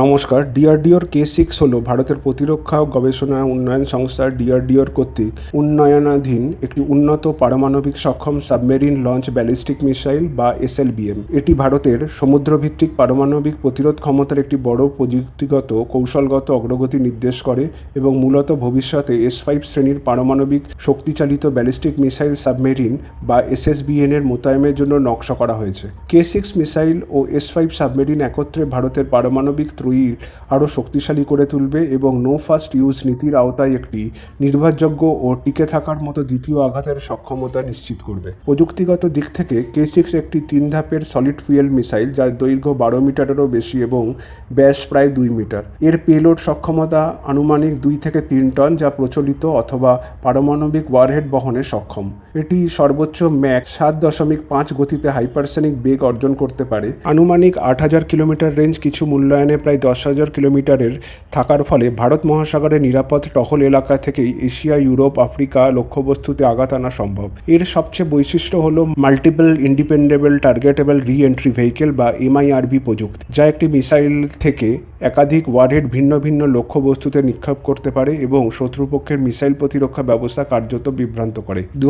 নমস্কার, ডিআরডিওর K six হল ভারতের প্রতিরক্ষা, গবেষণা, উন্নয়ন সংস্থা ডিআরডিওর কর্তৃক উন্নয়নাধীন একটি উন্নত পারমাণবিক সক্ষম সাবমেরিন লঞ্চ ব্যালিস্টিক মিসাইল বা এসএলবিএম এটি ভারতের সমুদ্রভিত্তিক পারমাণবিক প্রতিরোধ ক্ষমতার একটি বড় প্রযুক্তিগত, কৌশলগত অগ্রগতি নির্দেশ করে এবং মূলত ভবিষ্যতে এস ফাইভ শ্রেণির পারমাণবিক শক্তিচালিত ব্যালিস্টিক মিসাইল সাবমেরিন বা এসএসবিএন এর মোতায়েনের জন্য নকশা করা হয়েছে। কে সিক্স মিসাইল ও এস ফাইভ সাবমেরিন একত্রে ভারতের পারমাণবিক ত্রয়ী আরও শক্তিশালী করে তুলবে এবং নো ফার্স্ট ইউজ নীতির আওতায় একটি নির্ভরযোগ্য ও টিকে থাকার মতো দ্বিতীয় আঘাতের সক্ষমতা নিশ্চিত করবে। প্রযুক্তিগত দিক থেকে কে সিক্স একটি তিন ধাপের সলিড ফুয়েল মিসাইল যার দৈর্ঘ্য বারো মিটারেরও বেশি এবং ব্যাস প্রায় দুই মিটার। এর পেলোড সক্ষমতা আনুমানিক দুই থেকে তিন টন যা প্রচলিত অথবা পারমাণবিক ওয়ারহেড বহনে সক্ষম। এটি সর্বোচ্চ ম্যাক সাত দশমিক পাঁচ গতিতে হাইপারসনিক বেগ অর্জন করতে পারে। আনুমানিক আট হাজার কিলোমিটার রেঞ্জ কিছু মূল্যায়নে প্রায় দশ হাজার কিলোমিটারের থাকার ফলে ভারত মহাসাগরের নিরাপদ টহল এলাকা থেকেই এশিয়া, ইউরোপ, আফ্রিকা লক্ষ্যবস্তুতে আঘাত আনা সম্ভব। এর সবচেয়ে বৈশিষ্ট্য হল multiple independently targetable reentry vehicle বা এমআইআরবি প্রযুক্তি, যা একটি মিসাইল থেকে একাধিক ওয়ারহেড ভিন্ন ভিন্ন লক্ষ্যবস্তুতে নিক্ষেপ করতে পারে এবং শত্রুপক্ষের মিসাইল প্রতিরক্ষা ব্যবস্থা কার্যত বিভ্রান্ত করে। দু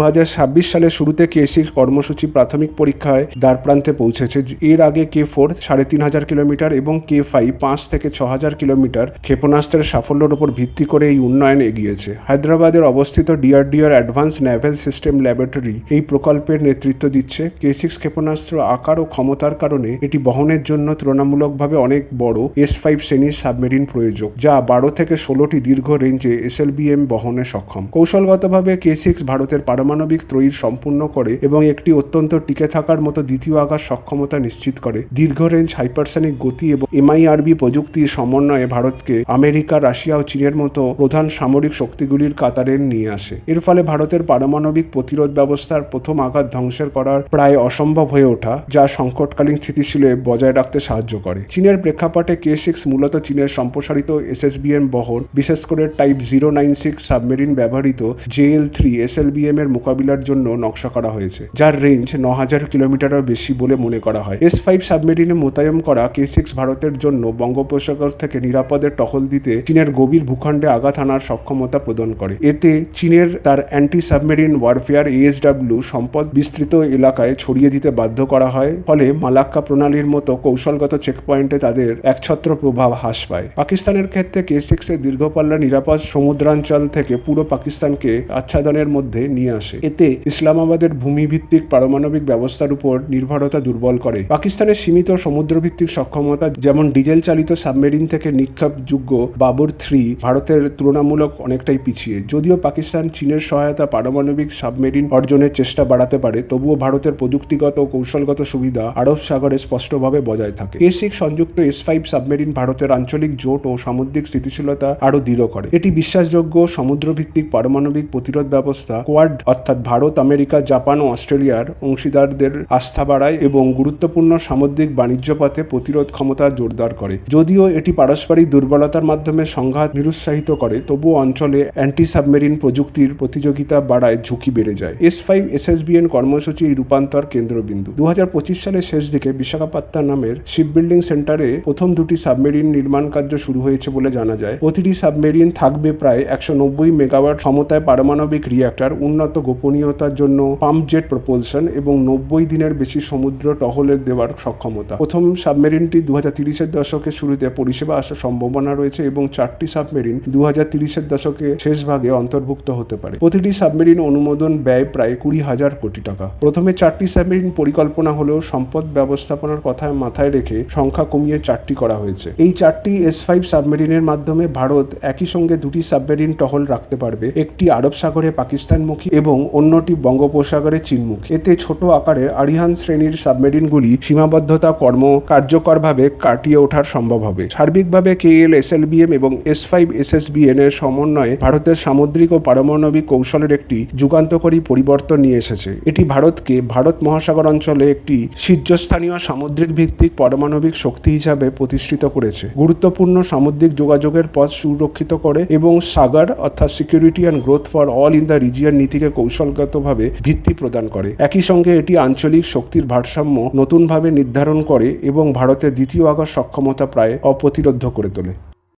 সালের শুরুতে কে সিক্স কর্মসূচি প্রাথমিক পরীক্ষায় দ্বারপ্রান্তে পৌঁছেছে। এর আগে কে ফোর সাড়ে তিন হাজার কিলোমিটার এবং কে ফাইভ পাঁচ থেকে ছ হাজার কিলোমিটার ক্ষেপণাস্ত্রের সাফল্যের উপর ভিত্তি করে এই উন্নয়ন এগিয়েছে। হায়দ্রাবাদের অবস্থিত ডিআরডিওর অ্যাডভান্স ন্যাভেল সিস্টেম ল্যাবরেটরি এই প্রকল্পের নেতৃত্ব দিচ্ছে। কে সিক্স ক্ষেপণাস্ত্র আকার ও ক্ষমতার কারণে এটি বহনের জন্য তুলনামূলকভাবে অনেক বড় এস ফাইভ শ্রেণির সাবমেরিন প্রয়োজক, যা বারো থেকে ষোলোটি দীর্ঘ রেঞ্জে এসএলবিএম বহনে সক্ষম। কৌশলগতভাবে কে সিক্স ভারতের পারমাণবিক ত্রয়ীর সম্পূর্ণ করে এবং একটি অত্যন্ত টিকে থাকার মতো দ্বিতীয় আঘাত সক্ষমতা নিশ্চিত করে। দীর্ঘ রেঞ্জ হাইপারসনিক গতি এবং এমআইআরবি প্রযুক্তির সমন্বয়ে ভারতকে আমেরিকা, রাশিয়া ও চীনের মতো প্রধান সামরিক শক্তিগুলির কাতারে নিয়ে আসে। এর ফলে ভারতের পারমাণবিক প্রতিরোধ ব্যবস্থার প্রথম আঘাত ধ্বংসের করার প্রায় অসম্ভব হয়ে ওঠা, যা সংকটকালীন স্থিতিশীলে বজায় রাখতে সাহায্য করে। চীনের প্রেক্ষাপটে কে সিক্স মূলত চীনের সম্প্রসারিত এসএসবিএম বহন, বিশেষ করে type zero nine six submarine ব্যবহৃত জেএল থ্রি এসএলবিএম এর মোকাবিলার জন্য নকশা করা হয়েছে, যার রেঞ্জ ন হাজার কিলোমিটারও বেশি বলে মনে করা হয়। এস ফাইভ সাবমেরিনে মোতায়েন করা কে সিক্স ভারতের জন্য বঙ্গোপসাগর থেকে নিরাপদে টহল দিতে চীনের গভীর ভূখণ্ডে আঘাত আনার সক্ষমতা প্রদান করে। এতে চীনের তার অ্যান্টি সাবমেরিন ওয়ারফেয়ার এএসডাব্লিউ সম্পদ বিস্তৃত এলাকায় ছড়িয়ে দিতে বাধ্য করা হয়। ফলে মালাক্কা প্রণালীর মতো কৌশলগত চেকপয়েন্টে তাদের একছত্র প্রভাব হ্রাস পায়। পাকিস্তানের ক্ষেত্রে কে সিক্সের দীর্ঘপাল্লা নিরাপদ সমুদ্রাঞ্চল থেকে পুরো পাকিস্তানকে আচ্ছাদনের মধ্যে নিয়ে আসে। এতে ইসলামাবাদের ভূমিভিত্তিক পারমাণবিক ব্যবস্থার উপর নির্ভরতা দুর্বল করে। পাকিস্তানের সীমিত সমুদ্রভিত্তিক সক্ষমতা যেমন ডিজেল চালিত সাবমেরিন থেকে নিক্ষেপযোগ্য বাবর থ্রি ভারতের তুলনামূলক অনেকটাই পিছিয়ে। যদিও পাকিস্তান, চীনের সহায়তা পারমাণবিক সাবমেরিন অর্জনের চেষ্টা বাড়াতে পারে, তবুও ভারতের প্রযুক্তিগত ও কৌশলগত সুবিধা আরব সাগরে স্পষ্টভাবে বজায় থাকে। এ সিক্স সংযুক্ত এস ফাইভ সাবমেরিন ভারতের আঞ্চলিক জোট ও সামুদ্রিক স্থিতিশীলতা আরও দৃঢ় করে। এটি বিশ্বাসযোগ্য সমুদ্রভিত্তিক পারমাণবিক প্রতিরোধ ব্যবস্থা, কোয়াড, অর্থাৎ ভারত, আমেরিকা, জাপান ও অস্ট্রেলিয়ার অংশীদারদের আস্থা বাড়ায় এবং গুরুত্বপূর্ণ সামুদ্রিক বাণিজ্য পথে প্রতিরোধ ক্ষমতা জোরদার করে। যদিও এটি পারস্পরিক দুর্বলতার মাধ্যমে সংঘাত নিরুৎসাহিত করে, তবুও অঞ্চলে অ্যান্টি সাবমেরিন প্রযুক্তির প্রতিযোগিতা বাড়ায় ঝুঁকি বেড়ে যায়। এস ফাইভ এসএসবিএন কর্মসূচি রূপান্তর কেন্দ্রবিন্দু। দু হাজার পঁচিশ সালের শেষ দিকে বিশাখাপাত্তা নামের শিপ বিল্ডিং সেন্টারে প্রথম দুটি সাবমেরিন নির্মাণ কার্য শুরু হয়েছে বলে জানা যায়। প্রতিটি সাবমেরিন থাকবে প্রায় একশো নব্বই মেগাওয়াট ক্ষমতায় পারমাণবিক রিয়াক্টর উন্নত গোপনীয়তার জন্য পাম্প জেট প্রপোলশন এবং নব্বই দিনের বেশি সমুদ্র টহলের দেওয়ার সক্ষমতা। প্রথম সাবমেরিনটি দু হাজার তিরিশের দশকের শুরুতে পরিষেবা আসার সম্ভাবনা রয়েছে এবং চারটি সাবমেরিন দু হাজার তিরিশের দশকে শেষ ভাগে অন্তর্ভুক্ত হতে পারে। প্রতিটি সাবমেরিন অনুমোদন ব্যয় প্রায় কুড়ি হাজার কোটি টাকা। প্রথমে চারটি সাবমেরিন পরিকল্পনা হলেও সম্পদ ব্যবস্থাপনার কথা মাথায় রেখে সংখ্যা কমিয়ে চারটি করা হয়েছে। এই চারটি এস ফাইভ সাবমেরিনের মাধ্যমে ভারত একই সঙ্গে দুটি সাবমেরিন টহল রাখতে পারবে। একটি আরব সাগরে পাকিস্তানমুখী এবং অন্যটি বঙ্গোপসাগরে চীনমুখী। এতে ছোট আকারের আরিহান শ্রেণির সাবমেরিনগুলি সীমাবদ্ধতা কর্ম কার্যকরভাবে কাটিয়ে ওঠার সম্ভব হবে। সার্বিকভাবে K L S L BM এবং S five S S BN এর সমন্বয়ে ভারতের সামুদ্রিক ও পারমাণবিক কৌশলের একটি যুগান্তকারী পরিবর্তন নিয়ে এসেছে। এটি ভারতকে ভারত মহাসাগর অঞ্চলে একটি শীর্ষস্থানীয় সামুদ্রিক ভিত্তিক পারমাণবিক শক্তি হিসাবে প্রতিষ্ঠিত করেছে। গুরুত্বপূর্ণ সামুদ্রিক যোগাযোগের পথ সুরক্ষিত করে এবং সাগার অর্থাৎ security and growth for all in the region নীতিকে কৌশলগতভাবে ভিত্তি প্রদান করে। একই সঙ্গে এটি আঞ্চলিক শক্তির ভারসাম্য নতুনভাবে নির্ধারণ করে এবং ভারতের দ্বিতীয় আগস্ট সক্ষমতা প্রায় অপ্রতিরোধ্য করে তোলে।